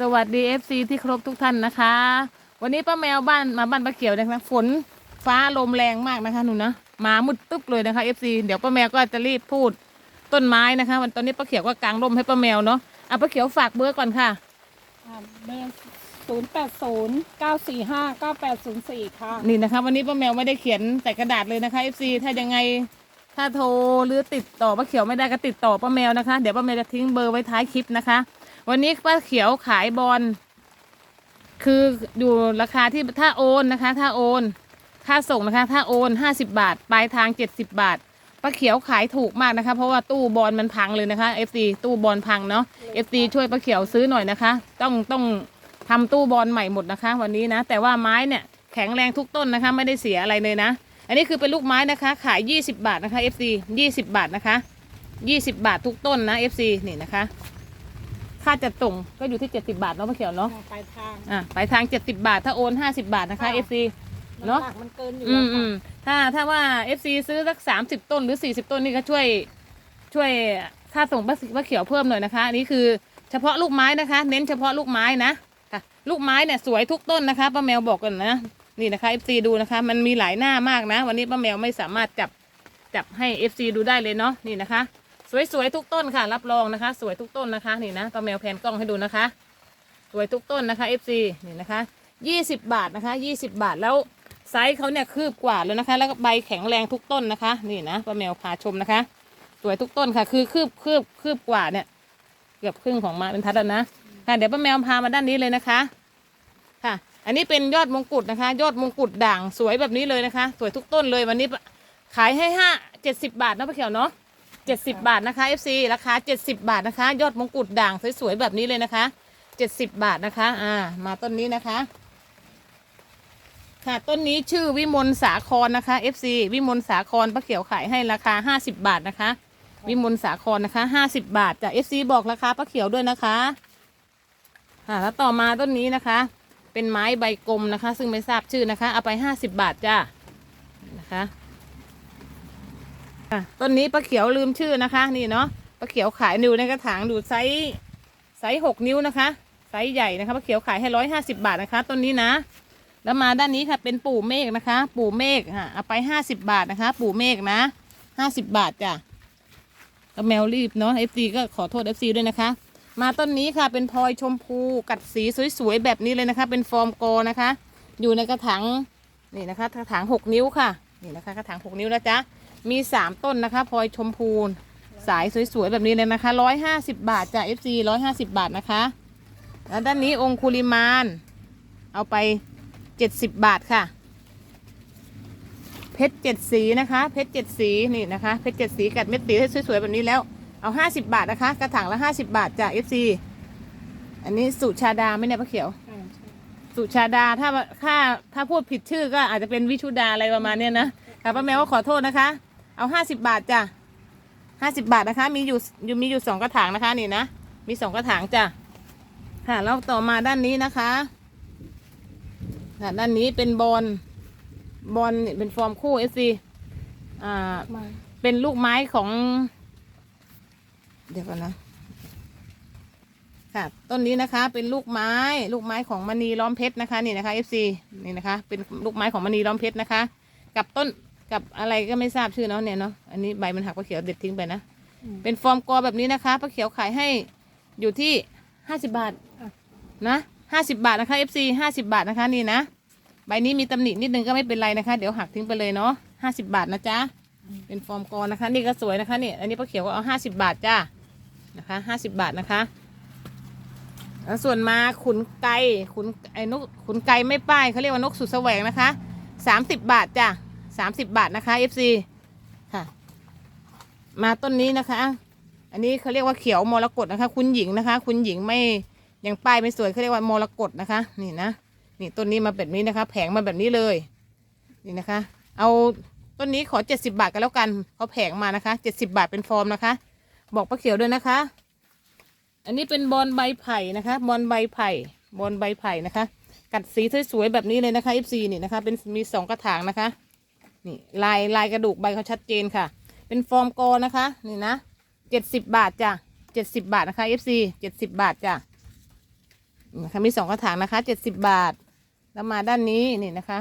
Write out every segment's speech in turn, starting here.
สวัสดี FC ที่ครบทุกท่านนะคะ วันนี้ป้าแมวบ้านมาบ้านป้าเขียวนะคะฝนฟ้าลมแรงมากนะคะหนูนะมามืดตึ๊บเลยนะคะ FC เดี๋ยวป้าแมวก็จะรีบพูดต้นไม้นะคะ วันตอนนี้ป้าเขียวก็กางร่มให้ป้าแมวเนาะอะป้าเขียวฝากเบอร์ก่อนค่ะเบอร์ศูนย์แปดศูนย์เก้าสี่ห้าเก้าแปดศูนย์สี่ค่ะนี่นะคะ วันนี้ป้าแมวไม่ได้เขียนใส่กระดาษเลยนะคะ FC ถ้ายังไงถ้าโทรหรือติดต่อป้าเขียวไม่ได้ก็ติดต่อป้าแมวนะคะ เดี๋ยวป้าแมวจะทิ้งเบอร์ไว้ท้ายคลิปนะคะ วันนี้ป้าเขียวขายบอลคืออยู่ราคาที่ถ้าโอนนะคะ ถ้าโอน ค่าส่งนะคะ ถ้าโอนห้าสิบาท ปลายทางเจ็ดสิบาทป้าเขียวขายถูกมากนะคะ เพราะว่าตู้บอลมันพังเลยนะคะ FC ตู้บอลพังเนาะ FC ช่วยป้าเขียวซื้อหน่อยนะคะ ต้องต้องทำตู้บอลใหม่หมดนะคะ วันนี้นะ แต่ว่าไม้เนี่ยแข็งแรงทุกต้นนะคะ ไม่ได้เสียอะไรเลยนะ อันนี้คือเป็นลูกไม้นะคะ ขาย 20 บาทนะคะ FC 20 บาทนะคะ 20 บาททุกต้นนะ FC นี่นะคะ ค่าจัดส่งก็อยู่ที่ 70 บาทเนาะป้าเขียวเนาะไปทางอะไปทาง 70 บาท ถ้าโอน 50 บาทนะคะค่ะ FC เนอะำหกมันเกินอยู่อืแล้วมอืค่ะมถ้าถ้าว่า FC ซื้อสัก 30 ต้นหรือ 40 ต้นนี่ก็ช่วยช่วยค่าส่งป้าป้าเขียวเพิ่มหน่อยนะคะอันนี้คือเฉพาะลูกไม้นะคะ เน้นเฉพาะลูกไม้นะค่ะลูกไม้เนี่ยสวยทุกต้นนะคะป้าแมวบอกกันนะนี่นะคะ FC ดูนะคะ มันมีหลายหน้ามากนะ วันนี้ป้าแมวไม่สามารถจับจับให้ FC ดูได้เลยเนาะนี่นะคะ สวยๆทุกต้นค่ะ รับรองนะคะ สวยทุกต้นนะคะนี่นะป้าแมวแผนกล้องให้ดูนะคะ สวยทุกต้นนะคะ FC นี่นะคะ20 บาทนะคะ 20 บาทแล้วไซส์เขาเนี่ยคืบกว่าแล้วนะคะ แล้วก็ใบแข็งแรงทุกต้นนะคะ นี่นะป้าแมวพาชมนะคะ สวยทุกต้นค่ะ คือคืบคืบคืบกว่าเนี่ย เกือบครึ่งของมาเป็นทัดแล้วนะค่ะเดี๋ยวป้าแมวพามาด้านนี้เลยนะคะ ค่ะ อันนี้เป็นยอดมงกุฎนะคะ ยอดมงกุฎด่างสวยแบบนี้เลยนะคะ สวยทุกต้นเลยวันนี้ขายให้ห้าเจ็ดสิบาทนะป้าเขียวเนาะ เจ็ดสิบาทนะคะ FC ราคาเจ็ดสิบาทนะคะ ยอดมงกุฎด่างสวยๆแบบนี้เลยนะคะเจ็ดสิบาทนะคะ อ่า มาต้นนี้นะคะ ค่ะต้นนี้ชื่อวิมลสาครนะคะ FC วิมลสาครป้าเขียวขายให้ราคาห้าสิบาทนะคะ วิมลสาครนะคะห้าสิบาทจาก FC บอกราคาป้าเขียวด้วยนะคะค่ะแล้วต่อมาต้นนี้นะคะ เป็นไม้ใบกลมนะคะ ซึ่งไม่ทราบชื่อนะคะ เอาไปห้าสิบาทจ้านะคะ ต้นนี้ป้าเขียวลืมชื่อนะคะ นี่เนาะป้าเขียวขายดูในกระถางดูไซส์ไซส์หกนิ้วนะคะไซส์ใหญ่นะคะป้าเขียวขายให้ร้อยห้าสิบาทนะคะต้นนี้นะ แล้วมาด้านนี้ค่ะเป็นปู่เมฆนะคะ ปู่เมฆค่ะเอาไปห้าสิบาทนะคะ ปู่เมฆนะห้าสิบาทจ้ะก็แมวรีบเนาะเอฟซีก็ขอโทษเอฟซีด้วยนะคะ มาต้นนี้ค่ะเป็นพลอยชมพูกัดสีสวยๆแบบนี้เลยนะคะ เป็นฟอร์มโกนะคะ อยู่ในกระถางนี่นะคะ กระถางหกนิ้วค่ะนี่นะคะกระถางหกนิ้วนะจ๊ะ มีสามต้นนะคะพลอยชมพูสายสวยๆ แบบนี้เลยนะคะร้อยห้าสิบบาทจ้ะเอฟซีร้อยห้าสิบบาทนะคะ แล้วด้านนี้องคุลิมาน เอาไปเจ็ดสิบบาทค่ะ เพชรเจ็ดสีนะคะ เพชรเจ็ดสีนี่นะคะ เพชรเจ็ดสีกัดเม็ดตีให้สวยๆ แบบนี้แล้ว เอาห้าสิบาทนะคะ กระถางละห้าสิบาทจากเอฟซีอันนี้สุชาดาไม่เนี่ยป้าเขียวอ่าใช่สุชาดาถ้าถ้าถ้าพูดผิดชื่อก็อาจจะเป็นวิชุดาอะไรประมาณเนี้ยนะค่ะป้าแมวก็ขอโทษนะคะ เอาห้าสิบบาทจ้ะห้าสิบาทนะคะ มีอยู่อยู่มีอยู่สองกระถางนะคะนี่นะ มีสองกระถางจ้ะค่ะแล้วต่อมาด้านนี้นะคะค่ะด้านนี้เป็นบอลบอลเนี่เป็นฟอร์มคู่เอฟซีอ่า เป็นลูกไม้ของ เดี๋ยวก่อนนะ ค่ะ ต้นนี้นะคะ เป็นลูกไม้ ลูกไม้ของมณีล้อมเพชรนะคะ นี่นะคะ FC นี่นะคะ เป็นลูกไม้ของมณีล้อมเพชรนะคะ กับต้น กับอะไรก็ไม่ทราบชื่อเนาะเนี่ยเนาะอันนี้ใบมันหักป้าเขียวเด็ดทิ้งไปนะ อืม เป็นฟอร์มกอแบบนี้นะคะป้าเขียวขายให้อยู่ที่ห้าสิบาทอะ นะห้าสิบาทนะคะ FC ห้าสิบาทนะคะนี่นะ ใบนี้มีตำหนินิดนึงก็ไม่เป็นไรนะคะ เดี๋ยวหักทิ้งไปเลยเนาะห้าสิบาทนะจ๊ะ เป็นฟอร์มกอนะคะ นี่ก็สวยนะคะนี่อันนี้ป้าเขียวก็เอาห้าสิบาทจ้านะคะห้าสิบาทนะคะแล้วส่วนมาขุนไก่ขุนไอ้นกขุนไก่ไม่ป้ายเขาเรียกว่านกสุดแสวงนะคะสามสิบบาทจ้ะ สามสิบบาทนะคะ FC ค่ะ มาต้นนี้นะคะ อันนี้เขาเรียกว่าเขียวมรกตนะคะ คุณหญิงนะคะ คุณหญิงไม่ยังป้ายไม่สวยเขาเรียกว่ามรกตนะคะ นี่นะนี่ต้นนี้มาแบบนี้นะคะ แผงมาแบบนี้เลย นี่นะคะ เอาต้นนี้ขอเจ็ดสิบาทกันแล้วกันเขาแผงมานะคะเจ็ดสิบาทเป็นฟอร์มนะคะ บอกป้าเขียวด้วยนะคะ อันนี้เป็นบอลใบไผ่นะคะบอลใบไผ่บอลใบไผ่นะคะ กัดสีสวยๆแบบนี้เลยนะคะ FC นี่นะคะ เป็นมีสองกระถางนะคะ นี่ลายลายกระดูกใบเขาชัดเจนค่ะ เป็นฟอร์มโกนะคะ นี่นะเจ็ดสิบบาทจ้ะเจ็ดสิบบาทนะคะ FC เจ็ดสิบบาทจ้ะนะคะมีสองกระถางนะคะเจ็ดสิบบาท แล้วมาด้านนี้นี่นะคะ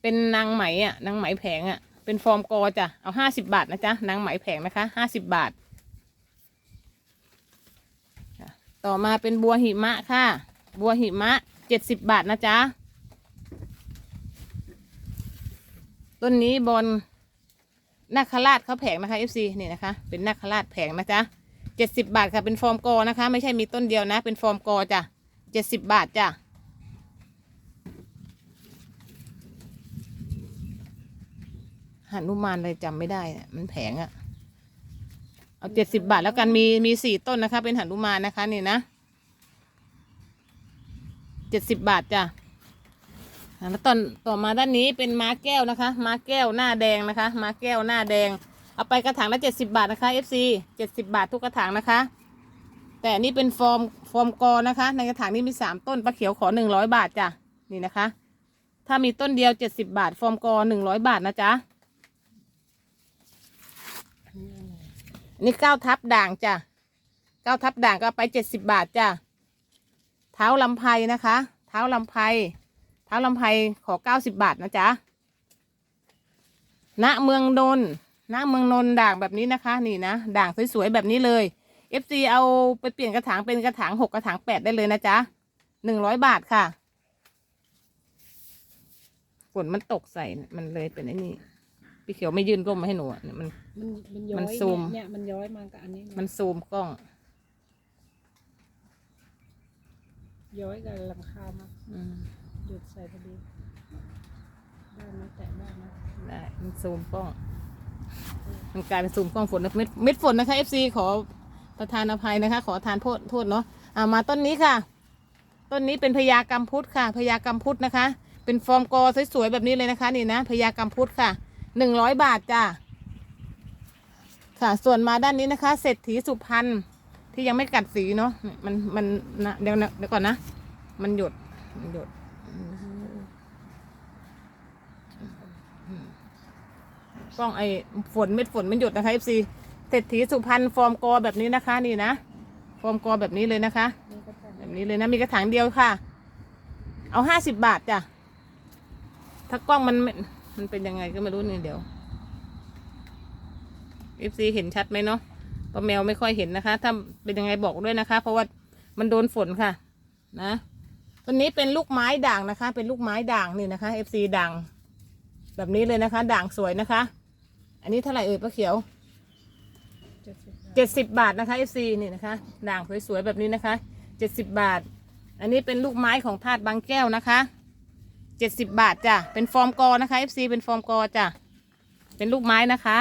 เป็นนางไหมอะนางไหมแผงอะเป็นฟอร์มโกจ้ะเอาห้าสิบบาทนะจ๊ะนางไหมแผงนะคะห้าสิบบาท ต่อมาเป็นบัวหิมะค่ะ บัวหิมะเจ็ดสิบบาทนะจ๊ะ ต้นนี้บนนาคราชเขาแผงนะคะ FC นี่นะคะ เป็นนาคราชแผงนะจ๊ะเจ็ดสิบบาทค่ะเป็นฟอร์มกอนะคะ ไม่ใช่มีต้นเดียวนะ เป็นฟอร์มกอจ้ะเจ็ดสิบบาทจ้ะหนุมานอะไรจำไม่ได้อะมันแผงอะเอาเจ็ดสิบบาทแล้วกันมีมีสี่ต้นนะคะ เป็นหันุมานนะคะนี่นะเจ็ดสิบบาทจ้ะ แล้วตอนต่อมาด้านนี้เป็นม้าแก้วนะคะ ม้าแก้วหน้าแดงนะคะ ม้าแก้วหน้าแดง เอาไปกระถางละเจ็ดสิบาทนะคะ FC เจ็ดสิบาททุกกระถางนะคะ แต่นี่เป็นฟอร์มฟอร์มกอนะคะ ในกระถางนี้มีสามต้นปลาเขียวขอหนึ่งร้อยบาทจ้ะนี่นะคะ ถ้ามีต้นเดียวเจ็ดสิบาท ฟอร์มกอหนึ่งร้อยบาทนะจ๊ะอันนี่เก้าทับด่างจ้ะเก้าทับด่างก็ไปเจ็ดสิบบาทจ้ะเท้าลำไพนะคะ เท้าลำไพ ท้าลำไพขอเก้าสิบบาทนะจ๊ะณเมืองนนท์ณเมืองนนท์ด่างแบบนี้นะคะ นี่นะ ด่างสวยๆแบบนี้เลย FC เอาไปเปลี่ยนกระถางเป็นกระถางหกกระถางแปดได้เลยนะจ๊ะหนึ่งร้อยบาทค่ะฝนมันตกใส่มันเลยเป็นไอ้นี่พี่เขียวไม่ยื่นร่มมาให้หนูอะเนี่ยมัน มันมันย้อยมันซูม เนี่ยมันย้อยมากับอันนี้มันซูมกล้อง ย้อยกับหลังคามาอืม หยุดใส่พอดี ได้ไหมแตะได้ไหมได้มันซูมกล้อง มันกลายเป็นซูมกล้องฝนนะเม็ดเม็ดฝนนะคะ FC ขอประทานอภัยนะคะ ขอทานโทษโทษเนาะอ่ามาต้นนี้ค่ะ ต้นนี้เป็นพญากรรมพุทธค่ะพญากรรมพุทธนะคะ เป็นฟอร์มกอสวยๆแบบนี้เลยนะคะ นี่นะพญากรรมพุทธค่ะหนึ่งร้อยบาทจ้าค่ะ ส่วนมาด้านนี้นะคะเศรษฐีสุพรรณที่ยังไม่กัดสีเนาะมันมันนะเดี๋ยวนะเดี๋ยวก่อนนะ มันหยดมันหยด กล้องไอ้ฝนเม็ดฝนมันหยดนะคะ FC เศรษฐีสุพรรณฟอร์มกอแบบนี้นะคะนี่นะ ฟอร์มกอแบบนี้เลยนะคะ แบบนี้เลยนะ มีกระถางเดียวค่ะ เอาห้าสิบบาทจ้ะ ถ้ากล้องมันมันเป็นยังไงก็ไม่รู้นี่เดี๋ยว FC เห็นชัดไหมเนาะป้าแมวไม่ค่อยเห็นนะคะ ถ้าเป็นยังไงบอกด้วยนะคะ เพราะว่ามันโดนฝนค่ะ นะตัวนี้เป็นลูกไม้ด่างนะคะ เป็นลูกไม้ด่างนี่นะคะ FC ด่างแบบนี้เลยนะคะ ด่างสวยนะคะ อันนี้เท่าไหร่เอ่ยป้าเขียวเจ็ดสิบบาทเจ็ดสิบบาทนะคะ FC นี่นะคะด่างสวยๆแบบนี้นะคะเจ็ดสิบบาท อันนี้เป็นลูกไม้ของธาตุบางแก้วนะคะเจ็ดสิบบาทจ้ะเป็นฟอร์มกอนะคะ FC เป็นฟอร์มกอจ้ะเป็นลูกไม้นะคะ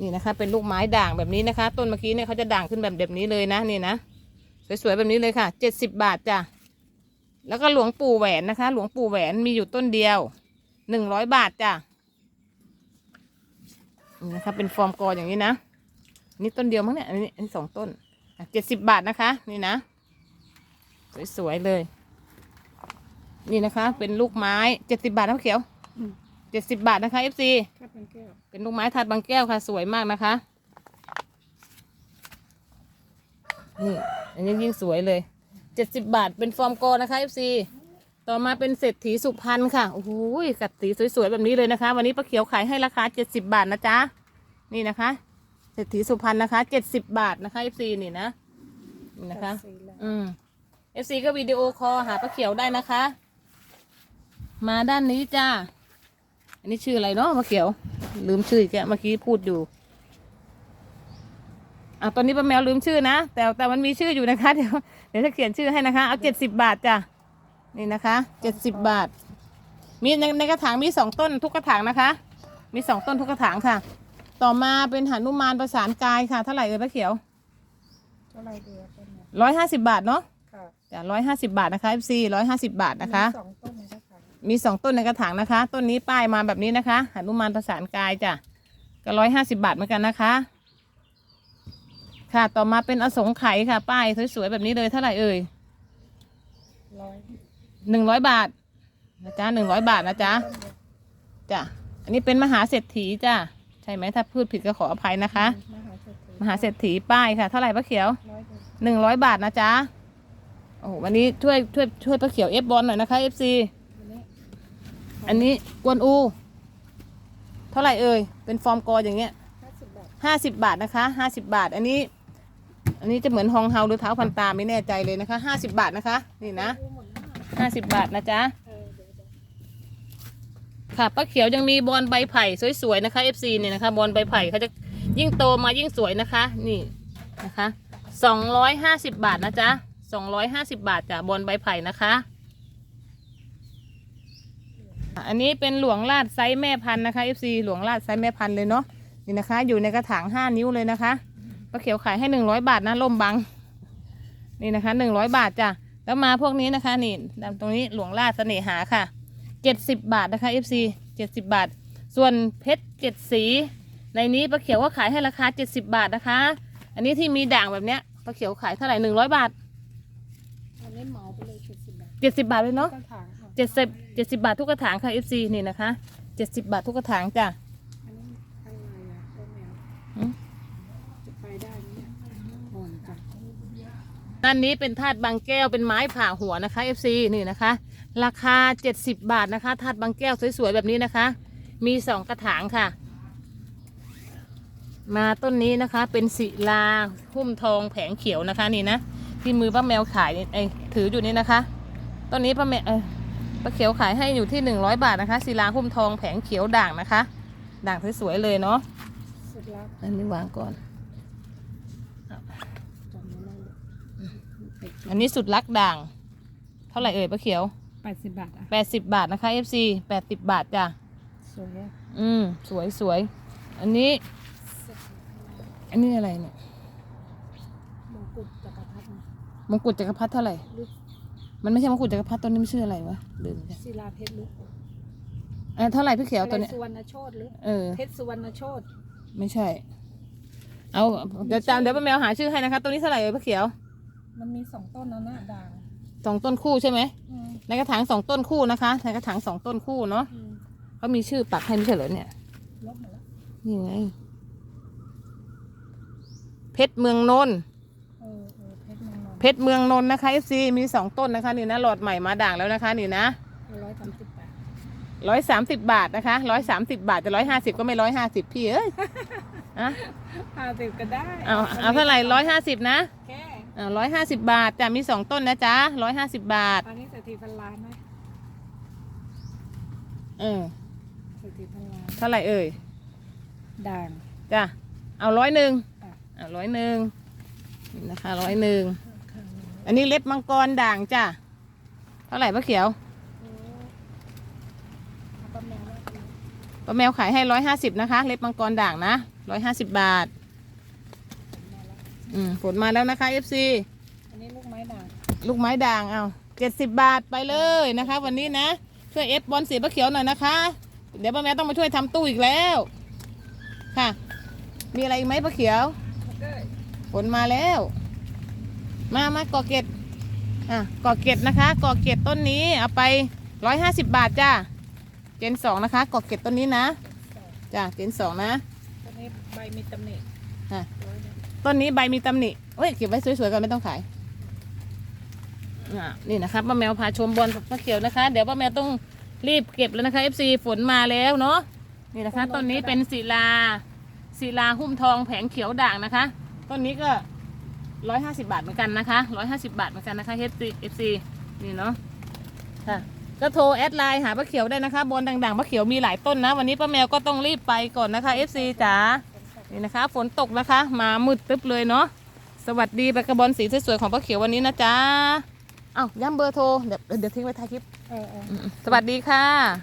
นี่นะคะ เป็นลูกไม้ด่างแบบนี้นะคะ ต้นเมื่อกี้เนี่ยเขาจะด่างขึ้นแบบแบบนี้เลยนะนี่นะสวยๆแบบนี้เลยค่ะเจ็ดสิบบาทจ้ะแล้วก็หลวงปู่แหวนนะคะ หลวงปู่แหวนมีอยู่ต้นเดียวหนึ่งร้อยบาทจ้ะ นะคะเป็นฟอร์มกออย่างนี้นะนี่ต้นเดียวมั้งเนี่ยอันนี้อันนี้สองต้นเจ็ดสิบบาทนะคะ นี่นะ สวยๆเลย นี่นะคะ เป็นลูกไม้เจ็ดสิบาทนะเขียวเจ็ดสิบาทนะคะเป็นแก้วเป็นลูกไม้ทัดบางแก้วค่ะ สวยมากนะคะนี่อันนี้ยิ่งสวยเลยเจ็ดสิบาทเป็นฟอร์มโกนะคะ FC ต่อมาเป็นเศรษฐีสุพรรณค่ะ โอ้โหกัดสีสวยๆแบบนี้เลยนะคะ วันนี้ป้าเขียวขายให้ราคาเจ็ดสิบาทนะจ๊ะ นี่นะคะ เศรษฐีสุพรรณนะคะเจ็ดสิบาทนะคะ FC นี่นะนี่นะคะตัดสีแล้วอืม FC ก็วิดีโอคอลหาป้าเขียวได้นะคะ มาด้านนี้จ้า อันนี้ชื่ออะไรเนาะป้าเขียว ลืมชื่ออีกแล้วเมื่อกี้พูดอยู่อะตอนนี้ป้าแมวลืมชื่อนะ แต่แต่มันมีชื่ออยู่นะคะ เดี๋ยวเดี๋ยวจะเขียนชื่อให้นะคะ เอาเจ็ดสิบบาทจ้ะ นี่นะคะเจ็ดสิบบาท มีในในกระถางมีสองต้นทุกกระถางนะคะ มีสองต้นทุกกระถางค่ะ ต่อมาเป็นหนุมานประสานกายค่ะเท่าไหร่เอ่ยป้าเขียวเท่าไหรเดียวต้นเนี่ยร้อยห้าสิบบาทเนาะค่ะจ้ะร้อยห้าสิบาทนะคะ FC ร้อยห้าสิบาทนะคะ มีสองต้นนะคะมีสองต้นในกระถางนะคะ ต้นนี้ป้ายมาแบบนี้นะคะหนุมานประสานกายจ้ะก็ร้อยห้าสิบาทเหมือนกันนะคะ ค่ะต่อมาเป็นอสงไขยค่ะ ป้ายสวยๆแบบนี้เลยเท่าไหร่เอ่ยร้อย หนึ่งร้อยบาทนะจ๊ะหนึ่งร้อยบาทนะจ๊ะจ้ะอันนี้เป็นมหาเศรษฐีจ้ะใช่ไหมถ้าพูดผิดก็ขออภัยนะคะ มหาเศรษฐีป้ายค่ะ เท่าไหร่ป้าเขียวหนึ่งร้อยบาทนะจ๊ะโอ้โหวันนี้ช่วยช่วยช่วยป้าเขียวเอฟบอลหน่อยนะคะเอฟซีอันนี้กวนอู เท่าไหร่เอ่ยเป็นฟอร์มกออย่างเงี้ยห้าสิบบาทห้าสิบบาทนะคะห้าสิบบาท อันนี้ อันนี้จะเหมือนฮองเฮาหรือเท้าพันตาไม่แน่ใจเลยนะคะห้าสิบบาทนะคะ นี่นะ ห้าสิบบาทนะจ๊ะ ค่ะป้าเขียวยังมีบอลใบไผ่สวยๆนะคะ FC เนี่ยนะคะ บอลใบไผ่เขาจะยิ่งโตมายิ่งสวยนะคะ นี่นะคะสองร้อยห้าสิบบาทนะจ๊ะสองร้อยห้าสิบบาทจ้ะบอลใบไผ่นะคะ อันนี้เป็นหลวงลาดไซส์แม่พันธุ์นะคะ FC หลวงลาดไซส์แม่พันธุ์เลยเนาะนี่นะคะ อยู่ในกระถางห้านิ้วเลยนะคะป้าเขียวขายให้หนึ่งร้อยบาทนะล่มบัง นี่นะคะหนึ่งร้อยบาทจ้ะ แล้วมาพวกนี้นะคะนี่ตรงนี้หลวงลาดเสน่หาค่ะเจ็ดสิบบาทนะคะ FC เจ็ดสิบบาท ส่วนเพชรเจ็ดสี ในนี้ป้าเขียวก็ขายให้ราคาเจ็ดสิบาทนะคะ อันนี้ที่มีด่างแบบเนี้ยป้าเขียวขายเท่าไหร่หนึ่งร้อยบาทอันนี้เหมาไปเลยเจ็ดสิบบาทเจ็ดสิบาทเลยเนาะกระถางค่ะเจ็ดสิบเจ็ดสิบาททุกกระถางค่ะ FC นี่นะคะเจ็ดสิบาททุกกระถางจ้ะอันนี้อะไรอะต้นแมว อืม จะไปได้ไหมเนี่ยอ่อนจัง ด้านนี้เป็นธาตุบางแก้วเป็นไม้ผ่าหัวนะคะ FC นี่นะคะ ราคา 70 บาทนะคะธาตุบางแก้วสวยๆแบบนี้นะคะ มีสองกระถางค่ะ มาต้นนี้นะคะเป็นศิลาหุ้มทองแผงเขียวนะคะนี่นะที่มือป้าแมวขายนี่ไอยถืออยู่นี่นะคะต้นนี้ป้าแมวเออป้าเขียวขายให้อยู่ที่ 100 บาทนะคะศิลาหุ้มทองแผงเขียวด่างนะคะ ด่างสวยๆเลยเนาะสุดแล้วอันนี้วางก่อน จำไม่ได้เลย อันนี้สุดรักด่าง เท่าไหร่เอ่ยป้าเขียวแปดสิบบาทอะ80บาทนะคะ FC 80บาทจ้ะ สวยอะอืม สวยสวย อันนี้ อันนี้อะไรเนี่ย มงกุฎจักรพรรดินะมงกุฎจักรพรรดิเท่าไหร่ลึกมันไม่ใช่มงกุฎจักรพรรดิตัวนี้มันชื่ออะไรวะลืมจ้ะศิลาเพชรลึกอะเท่าไหร่พี่เขียวตัวอะไรเนี้ย สุวรรณโชตลึกเออ เพชรสุวรรณโชตไม่ใช่ เอา เดี๋ยวจำเดี๋ยวป้าแมวหาชื่อให้นะคะ ตัวนี้เท่าไหร่เอ่ยพี่เขียว มันมีสองต้นนะน่ะด่างสองต้นคู่ใช่ไหมอืมในกระถางสองต้นคู่นะคะ ในกระถางสองต้นคู่เนาะอืมเขามีชื่อปักให้ไม่ใช่เหรอเนี่ย ลบหมดแล้วนี่ไง เพชรเมืองนนท์เออเออเพชรเมืองนนท์เพชรเมืองนนท์นะคะ FC มีสองต้นนะคะนี่นะหลอดใหม่มาด่างแล้วนะคะนี่นะร้อยสามสิบบาทร้อยสามสิบบาทนะคะร้อยสามสิบบาท จะร้อยห้าสิบก็ไม่ร้อยห้าสิบพี่เอ้ยอะห้าสิบก็ได้เอาเอาเท่าไหร่ร้อยห้าสิบนะ แค่อ่า ร้อยห้าสิบบาทจะมีสองต้นนะจ๊ะร้อยห้าสิบบาท ตอนนี้เศรษฐีพันล้านไหมเออเศรษฐีพันล้านเท่าไหร่เอ่ยด่าง จ้ะเอาร้อยหนึ่งอะ เอาร้อยหนึ่งนี่นะคะร้อยหนึ่งอันนี้เล็บมังกรด่างจ้ะเท่าไหร่ป้าเขียวโอ้เอาประมาณว่าเป็นป้าแมวขายให้ร้อยห้าสิบนะคะ เล็บมังกรด่างนะร้อยห้าสิบบาทมาแล้ว อืมผลมาแล้วนะคะ FC อันนี้ลูกไม้ด่างลูกไม้ด่างเอาเจ็ดสิบบาทไปเลยนะคะ วันนี้นะ ช่วยเอฟบอลสีป้าเขียวหน่อยนะคะ เดี๋ยวป้าแม่ต้องมาช่วยทำตู้อีกแล้ว ค่ะ มีอะไรอีกไหมป้าเขียวเด้ยผลมาแล้ว มามากอเกตอะกอเกตนะคะกอเกตต้นนี้เอาไปร้อยห้าสิบบาทจ้าเจนสองนะคะกอเกตต้นนี้นะสองจ้าเจนสองนะตัวนี้ใบมีตำหนิอะ ร้อยหนึ่ง ต้นนี้ใบมีตำหนิเอ้ยเก็บไว้สวยๆกันไม่ต้องขายนี่นะคะป้าแมวพาชมบอลป้าเขียวนะคะ เดี๋ยวป้าแมวต้องรีบเก็บแล้วนะคะ FC ฝนมาแล้วเนาะนี่นะคะต้นนี้เป็นศิลาศิลาหุ้มทองแผงเขียวด่างนะคะต้นนี้ก็ร้อยห้าสิบาทเหมือนกันนะคะร้อยห้าสิบาทเหมือนกันนะคะ FC นี่เนาะค่ะก็โทรแอดไลน์หาป้าเขียวได้นะคะบอลด่างๆป้าเขียวมีหลายต้นนะ วันนี้ป้าแมวก็ต้องรีบไปก่อนนะคะ FC จ๋า นี่นะคะ ฝนตกนะคะ มามืดตึ๊บเลยเนาะสวัสดีใบกระบอลสีสวยๆของป้าเขียววันนี้นะจ๊ะเอ้าย้ำเบอร์โทรเดี๋ยวเดี๋ยวทิ้งไว้ท้ายคลิปเออเออสวัสดีค่ะ